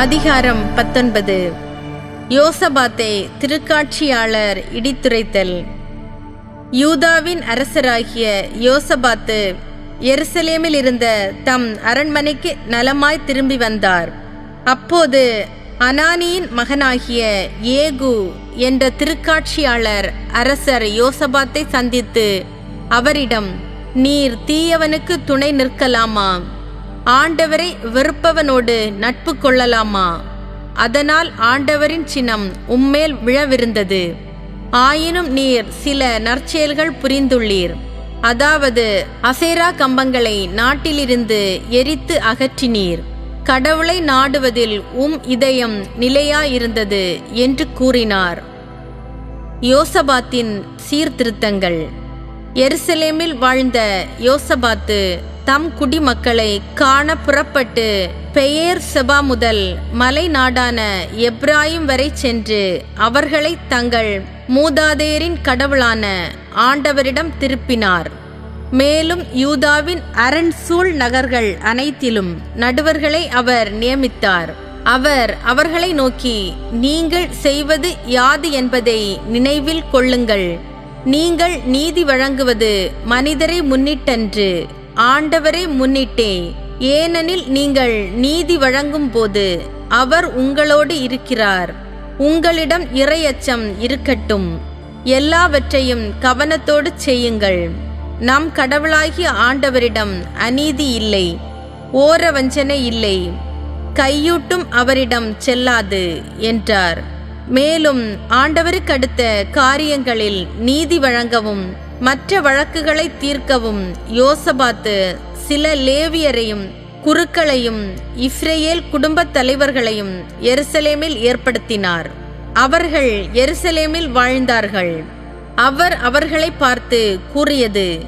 அதிகாரம் பத்தொன்பது. யோசபாத்தை திருக்காட்சியாளர் இடித்துரைத்தல். யூதாவின் அரசராகிய யோசபாத்து எருசலேமில் இருந்த தம் அரண்மனைக்கு நலமாய் திரும்பி வந்தார். அப்போது அனானியின் மகனாகிய ஏகு என்ற திருக்காட்சியாளர் அரசர் யோசபாத்தை சந்தித்து அவரிடம் நீர் தீயவனுக்கு துணை நிற்கலாமா? ஆண்டவரை வெறுப்பவனோடு நட்பு கொள்ளலாமா? அதனால் ஆண்டவரின் சினம் உம்மேல் விழவிருந்தது. ஆயினும் நீர் சில நற்செயல்கள் புரிந்துள்ளீர். அதாவது அசேரா கம்பங்களை நாட்டிலிருந்து எரித்து அகற்றினீர். கடவுளை நாடுவதில் உம் இதயம் நிலையாயிருந்தது என்று கூறினார். யோசபாத்தின் சீர்திருத்தங்கள். எருசலேமில் வாழ்ந்த யோசபாத்து தம் குடிமக்களை காண புறப்பட்டு பெயர் செபா முதல் மலை நாடான எப்ராயிம் வரை சென்று அவர்களை தங்கள் மூதாதையரின் கடவுளான ஆண்டவரிடம் திருப்பினார். மேலும் யூதாவின் அரண் சூழ் நகர்கள் அனைத்திலும் நடுவர்களை அவர் நியமித்தார். அவர் அவர்களை நோக்கி நீங்கள் செய்வது யாது என்பதை நினைவில் கொள்ளுங்கள். நீங்கள் நீதி வழங்குவது மனிதரை முன்னிட்டன்று ஆண்டவரை முன்னிட்டே. ஏனெனில் நீங்கள் நீதி வழங்கும் போது அவர் உங்களோடு இருக்கிறார். உங்களிடம் இரையச்சம் இருக்கட்டும். எல்லாவற்றையும் கவனத்தோடு செய்யுங்கள். நம் கடவுளாகிய ஆண்டவரிடம் அநீதி இல்லை. ஓர வஞ்சனை இல்லை. கையூட்டும் அவரிடம் செல்லாது என்றார். மேலும் ஆண்டவருக்கடுத்த காரியங்களில் நீதி வழங்கவும் மற்ற வழக்குகளை தீர்க்கவும். யோசபாத்து சில லேவியரையும் குருக்களையும் இஸ்ரேல் குடும்பத் தலைவர்களையும் எருசலேமில் ஏற்படுத்தினார். அவர்கள் எருசலேமில் வாழ்ந்தார்கள். அவர் அவர்களை பார்த்து கூறியது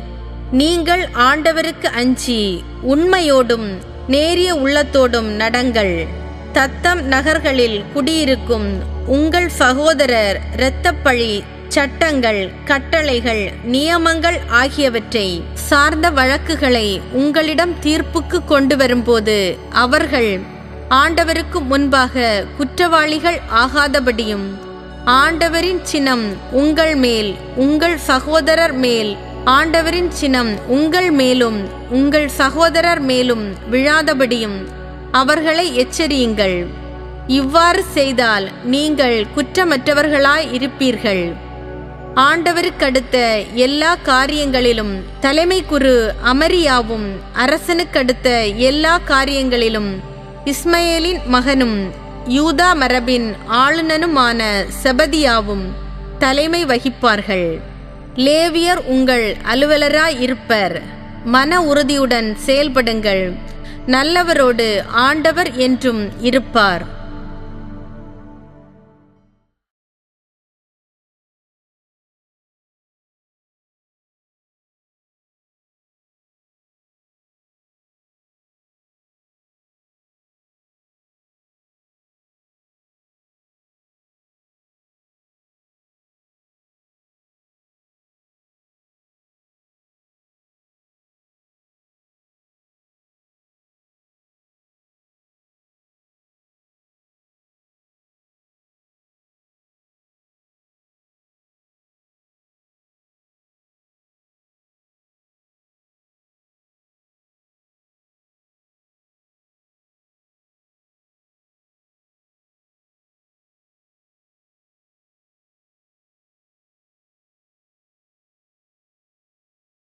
நீங்கள் ஆண்டவருக்கு அஞ்சி உண்மையோடும் நேரிய உள்ளத்தோடும் நடங்கள். தத்தம் நகர்களில் குடியிருக்கும் உங்கள் சகோதரர் இரத்தப்பழி சட்டங்கள் கட்டளைகள் நியமங்கள் ஆகியவற்றை சார்ந்த வழக்குகளை உங்களிடம் தீர்ப்புக்கு கொண்டு வரும்போது அவர்கள் ஆண்டவருக்கு முன்பாக குற்றவாளிகள் ஆகாதபடியும் ஆண்டவரின் சினம் உங்கள் மேல் உங்கள் சகோதரர் மேல் ஆண்டவரின் சினம் உங்கள் மேலும் உங்கள் சகோதரர் மேலும் விழாதபடியும் அவர்களை எச்சரியுங்கள். இவ்வாறு செய்தால் நீங்கள் குற்றமற்றவர்களாய் இருப்பீர்கள். ஆண்டவருக்கடுத்த எல்லா காரியங்களிலும் தலைமை குரு அமரியாவும் அரசனுக்கடுத்த எல்லா காரியங்களிலும் இஸ்மயேலின் மகனும் யூதா மரபின் ஆளுநனுமான செபதியாவும் தலைமை வகிப்பார்கள். லேவியர் உங்கள் அலுவலராய் இருப்பர். மன உறுதியுடன் செயல்படுங்கள். நல்லவரோடு ஆண்டவர் என்றும் இருப்பார்.